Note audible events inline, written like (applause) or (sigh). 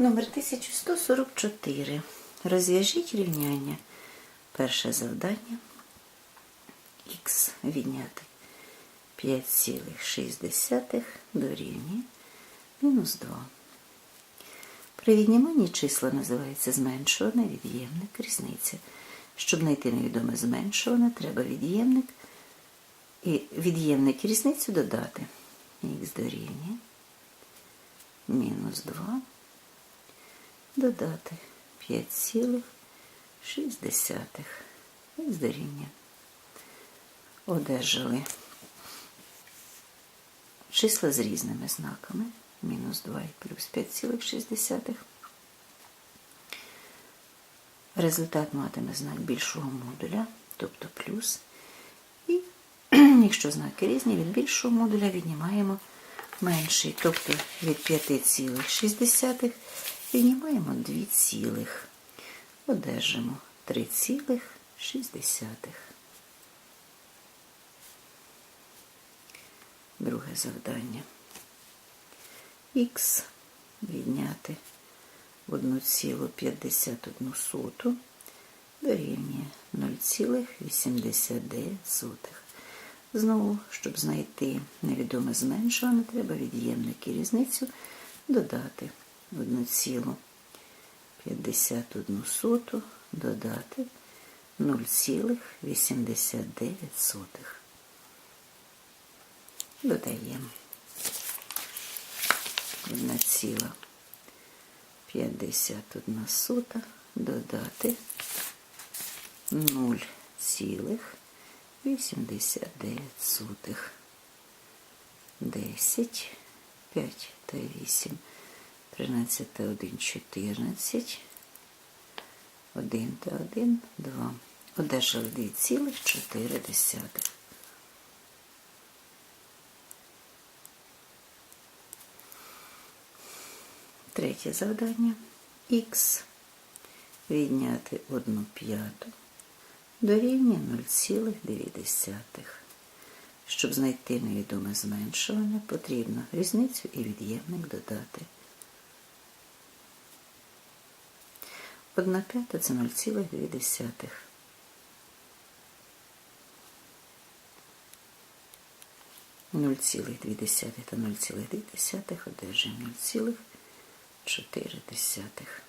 Номер 1144. Розв'яжіть рівняння. Перше завдання. Х відняти 5,6 дорівнює мінус 2. При відніманні числа називається зменшуване, від'ємник, різниця. Щоб знайти невідоме зменшуване, треба від'ємник і від'ємник різницю додати. Х дорівнює мінус 2 додати 5,6 х дорівнює. Одержали числа з різними знаками. Мінус 2 і плюс 5,6. Результат матиме знак більшого модуля, тобто плюс. І (clears throat) якщо знаки різні, від більшого модуля віднімаємо менший, тобто від 5,6 віднімаємо 2 цілих. Одержимо 3,6. Друге завдання. Х відняти 1,51 дорівнює 0,89. Знову, щоб знайти невідоме зменшуване, треба від'ємник і різницю додати 1,51 додати 0,89. Додаємо 1,51 сота додати 0,89. 10, 5 та 8, 13 та 1, 14, 1 та 1, 2. Одержали 2,4. Третє завдання. Х відняти 1 п'яту дорівнює 0,2. Щоб знайти невідоме зменшування, потрібно різницю і від'ємник додати. 1 п'ята це 0,2. Нуль цілих дві десятих та 0,2 одержимо 0,4 десятих.